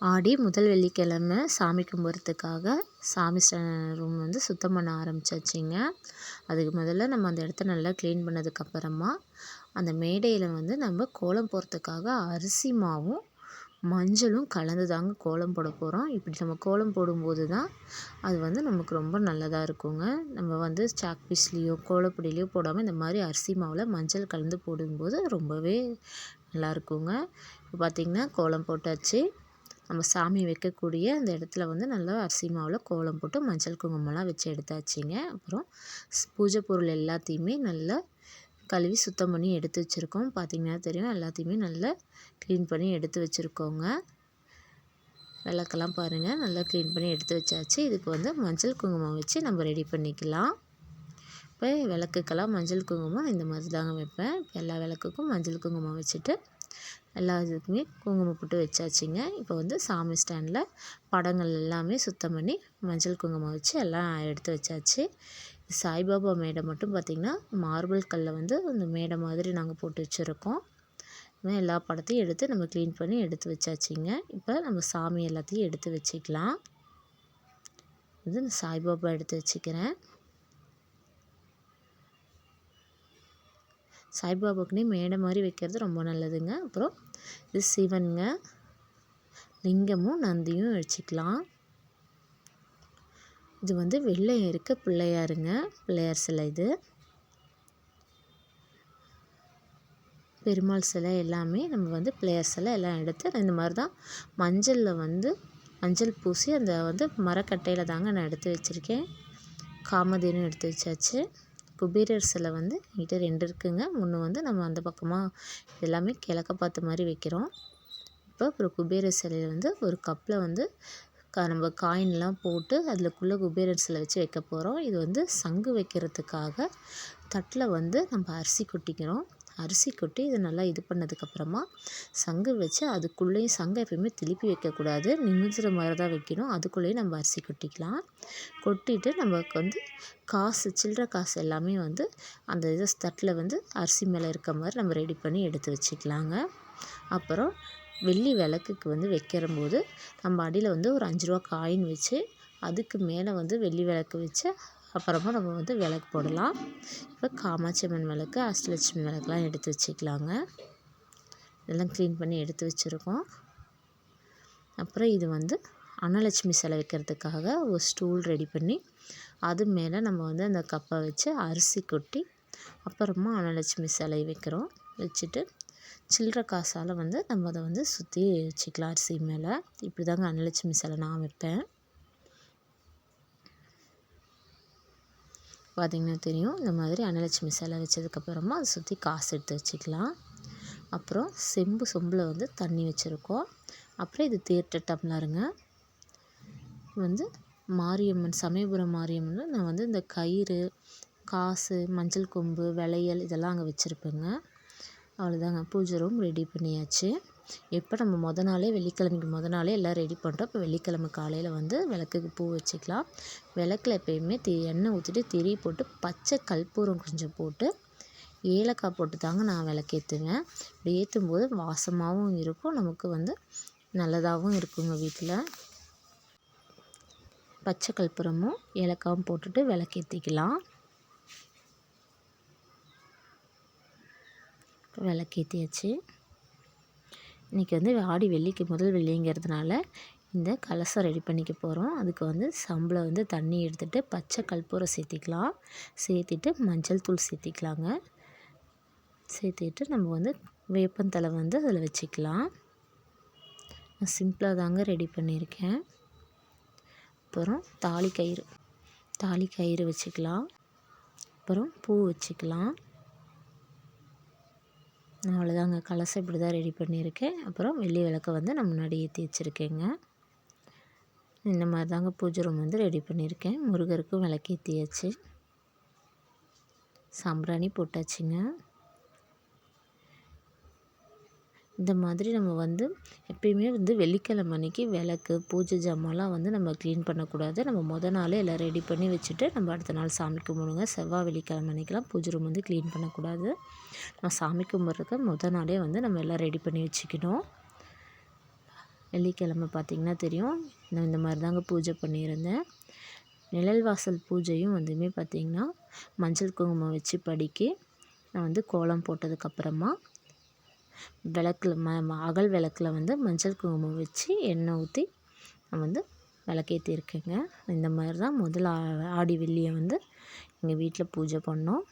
ஆடி முதல் வெள்ளிக்கிழமை சாமி கும்பிட்றதுக்காக சாமி ரூம் வந்து சுத்தம் பண்ண ஆரம்பிச்சாச்சுங்க. அதுக்கு முதல்ல நம்ம அந்த இடத்த நல்லா க்ளீன் பண்ணதுக்கப்புறமா அந்த மேடையில் வந்து நம்ம கோலம் போடுறதுக்காக அரிசி மாவும் மஞ்சளும் கலந்து தாங்க கோலம் போட போகிறோம் இப்படி நம்ம கோலம் போடும்போது தான் அது வந்து நமக்கு ரொம்ப நல்லதாக இருக்குங்க. நம்ம வந்து சாக் பீஸ்லேயோ கோலப்பொடியிலையோ போடாமல் இந்த மாதிரி அரிசி மாவில் மஞ்சள் கலந்து போடும்போது ரொம்பவே நல்லாயிருக்குங்க இப்போ பார்த்திங்கன்னா கோலம் போட்டாச்சு. நம்ம சாமி வைக்கக்கூடிய அந்த இடத்துல வந்து நல்லா அரிசி மாவில் கோலம் போட்டு மஞ்சள் குங்குமம்லாம் வச்சு எடுத்தாச்சுங்க. அப்புறம் பூஜை பொருள் எல்லாத்தையுமே நல்லா கழுவி சுத்தம் பண்ணி எடுத்து வச்சுருக்கோம். பார்த்திங்கன்னா தெரியும். எல்லாத்தையுமே நல்லா க்ளீன் பண்ணி எடுத்து வச்சுருக்கோங்க. விளக்கெல்லாம் பாருங்கள் நல்லா க்ளீன் பண்ணி எடுத்து வச்சாச்சு. இதுக்கு வந்து மஞ்சள் குங்குமம் வச்சு நம்ம ரெடி பண்ணிக்கலாம். இப்போ விளக்குக்கெல்லாம் மஞ்சள் குங்குமம் இந்த மாதிரி தாங்க வைப்பேன். எல்லா விளக்குக்கும் மஞ்சள் குங்குமம் வச்சுட்டு எல்லா இதுக்குமே குங்குமம் போட்டு வச்சாச்சுங்க. இப்போ வந்து சாமி ஸ்டாண்டில் படங்கள் எல்லாமே சுத்தம் பண்ணி மஞ்சள் குங்குமம் வச்சு எல்லாம் எடுத்து வச்சாச்சு. சாய்பாபா மேடை மட்டும் பார்த்திங்கன்னா மார்பிள் கல்லை வந்து அந்த மேடை மாதிரி நாங்கள் போட்டு வச்சுருக்கோம். எல்லா படத்தையும் எடுத்து நம்ம க்ளீன் பண்ணி எடுத்து வச்சாச்சுங்க. இப்போ நம்ம சாமி எல்லாத்தையும் எடுத்து வச்சுக்கலாம். இது சாய்பாபா எடுத்து வச்சுக்கிறேன். சாய்பாபாக்குனே மேடை மாதிரி வைக்கிறது ரொம்ப நல்லதுங்க. அப்புறம் இது சிவனுங்க. லிங்கமும் நந்தியும் வச்சுக்கலாம் இது வந்து வெள்ளை இருக்க பிள்ளையாருங்க. பிள்ளையார் சிலை இது. பெருமாள் சிலை எல்லாமே நம்ம வந்து பிள்ளையார் சிலை எல்லாம் எடுத்து இந்த மாதிரி தான் மஞ்சளில் வந்து மஞ்சள் பூசி அந்த வந்து மரக்கட்டையில் தாங்க நான் எடுத்து வச்சுருக்கேன். காமதேனும் எடுத்து வச்சாச்சு. குபேரர் சிலை வந்து என்கிட்ட ரெண்டு இருக்குங்க. ஒன்று வந்து நம்ம அந்த பக்கமாக எல்லாமே கிழக்க பார்த்த மாதிரி வைக்கிறோம். இப்போ அப்புறம் குபேரர் சிலையில் வந்து ஒரு கப்பில் வந்து க நம்ம காயின்லாம் போட்டு அதில்க்குள்ளே குபேரர் சிலை வச்சு வைக்க போகிறோம் இது வந்து சங்கு வைக்கிறதுக்காக தட்டில் வந்து நம்ம அரிசி கொட்டிக்கிறோம். அரிசி கொட்டி இதை நல்லா இது பண்ணதுக்கப்புறமா சங்கு வச்சு அதுக்குள்ளேயும் சங்கை எப்பயுமே திருப்பி வைக்கக்கூடாது. நிமிந்துற மாதிரி தான் வைக்கணும். அதுக்குள்ளேயும் நம்ம அரிசி கொட்டிக்கலாம். கொட்டிட்டு நமக்கு வந்து காசு சில்லற காசு எல்லாமே வந்து அந்த இதை தட்டில் வந்து அரிசி மேலே இருக்க மாதிரி நம்ம ரெடி பண்ணி எடுத்து வச்சுக்கலாங்க. அப்புறம் வெள்ளி விளக்குக்கு வந்து வைக்கிறம்போது நம்ம அடியில் வந்து ஒரு அஞ்சு ரூபா காயின் வச்சு அதுக்கு மேலே வந்து வெள்ளி விளக்கு வச்சு அப்புறமா நம்ம வந்து விளக்கு போடலாம். இப்போ காமாட்சி அம்மன் விளக்கு அஷ்டலட்சுமி விளக்குலாம் எடுத்து வச்சுக்கலாங்க. இதெல்லாம் க்ளீன் பண்ணி எடுத்து வச்சுருக்கோம். அப்புறம் இது வந்து அன்னலட்சுமி சிலை வைக்கிறதுக்காக ஒரு ஸ்டூல் ரெடி பண்ணி அது மேலே நம்ம வந்து அந்த கப்பை வச்சு அரிசி கொட்டி அப்புறமா அன்னலட்சுமி சிலை வைக்கிறோம். வச்சுட்டு சில்லற காசால் வந்து நம்ம அதை வந்து சுற்றி வச்சுக்கலாம் அரிசி மேலே. இப்படி தாங்க அன்னலட்சுமி சிலை நான் வைப்பேன். பார்த்திங்கன்னா தெரியும். இந்த மாதிரி அன்னலட்சுமி சிலை வச்சதுக்கப்புறமா அதை சுற்றி காசு எடுத்து வச்சுக்கலாம். அப்புறம் செம்பு சொம்பில் வந்து தண்ணி வச்சுருக்கோம். அப்புறம் இது தேர்ட்ட டம்ளருங்க. வந்து மாரியம்மன் சமயபுரம் மாரியம்மன். நான் வந்து இந்த கயிறு காசு மஞ்சள் கொம்பு வளையல் இதெல்லாம் அங்கே வச்சுருப்பேங்க. அவ்வளோதாங்க பூஜை ரூம் ரெடி பண்ணியாச்சு. இப்போ நம்ம மொதல் நாளே வெள்ளிக்கிழமைக்கு மொதல் நாளே எல்லாம் ரெடி பண்ணுறோம் இப்போ வெள்ளிக்கிழமை காலையில் வந்து விளக்குக்கு பூ வச்சுக்கலாம். விளக்கில் எப்பயுமே தி எண்ணெய் ஊற்றிட்டு திரி போட்டு பச்சை கற்பூரம் கொஞ்சம் போட்டு ஏலக்காய் போட்டு தாங்க நான் விளக்கேற்றுவேன் இப்படி ஏற்றும் போது வாசமாகவும் இருக்கும். நமக்கு வந்து நல்லதாகவும் இருக்குங்க வீட்டில் பச்சை கற்பூரமும் ஏலக்காயும் போட்டுட்டு விளக்கேற்றிக்கலாம் விளக்கேற்றியாச்சு இன்றைக்கி வந்து ஆடி வெள்ளிக்கு முதல் வெள்ளிங்கிறதுனால இந்த கலசம் ரெடி பண்ணிக்க போகிறோம் அதுக்கு வந்து சம்பளம் வந்து தண்ணி எடுத்துகிட்டு பச்சை கற்பூரம் சேர்த்திக்கலாம். சேர்த்திட்டு மஞ்சள் தூள் சேர்த்திக்கலாங்க. சேர்த்திட்டு நம்ம வந்து வேப்பந்தலை வந்து அதில் வச்சுக்கலாம். நான் சிம்பிளாக தாங்க ரெடி பண்ணியிருக்கேன். அப்புறம் தாலி கயிறு தாலி கயிறு வச்சுக்கலாம். அப்புறம் பூ வச்சுக்கலாம். அவ்வளோதாங்க. கலசம் இப்படி தான் ரெடி பண்ணியிருக்கேன். அப்புறம் வெள்ளி விளக்கை வந்து நான் முன்னாடி ஏற்றி வச்சுருக்கேங்க. இந்த மாதிரி தாங்க பூஜை ரூம் வந்து ரெடி பண்ணியிருக்கேன். முருகருக்கும் விளக்கேற்றியாச்சு சாம்பிராணி போட்டாச்சுங்க. இந்த மாதிரி நம்ம வந்து எப்பயுமே வந்து வெள்ளிக்கிழமை அன்றைக்கி விளக்கு பூஜை ஜாமான்லாம் வந்து நம்ம க்ளீன் பண்ணக்கூடாது. நம்ம மொதல் நாளே எல்லாம் ரெடி பண்ணி வச்சுட்டு நம்ம அடுத்த நாள் சாமி கும்பிடுங்க. செவ்வாய் வெள்ளிக்கிழமை அன்றைக்கெலாம் பூஜை ரூம் வந்து க்ளீன் பண்ணக்கூடாது. நம்ம சாமி கும்பிட்றதுக்கு மொதல் நாளே வந்து நம்ம எல்லாம் ரெடி பண்ணி வச்சுக்கணும். வெள்ளிக்கிழமை பார்த்திங்கன்னா தெரியும். நான் இந்த மாதிரி தாங்க பூஜை பண்ணியிருந்தேன். நிழல் வாசல் பூஜையும் வந்துமே பார்த்திங்கன்னா மஞ்சள் குங்குமம் வச்சு படிக்க நான் வந்து கோலம் போட்டதுக்கப்புறமா விளக்கில் ம அகல் விளக்கில் வந்து மஞ்சள் குங்குமம் வச்சு எண்ணெய் ஊற்றி நான் வந்து விளக்கேற்றிருக்கேங்க இந்த மாதிரி தான் முதல் ஆடி வெள்ளியை வந்து எங்கள் வீட்டில் பூஜை பண்ணோம்.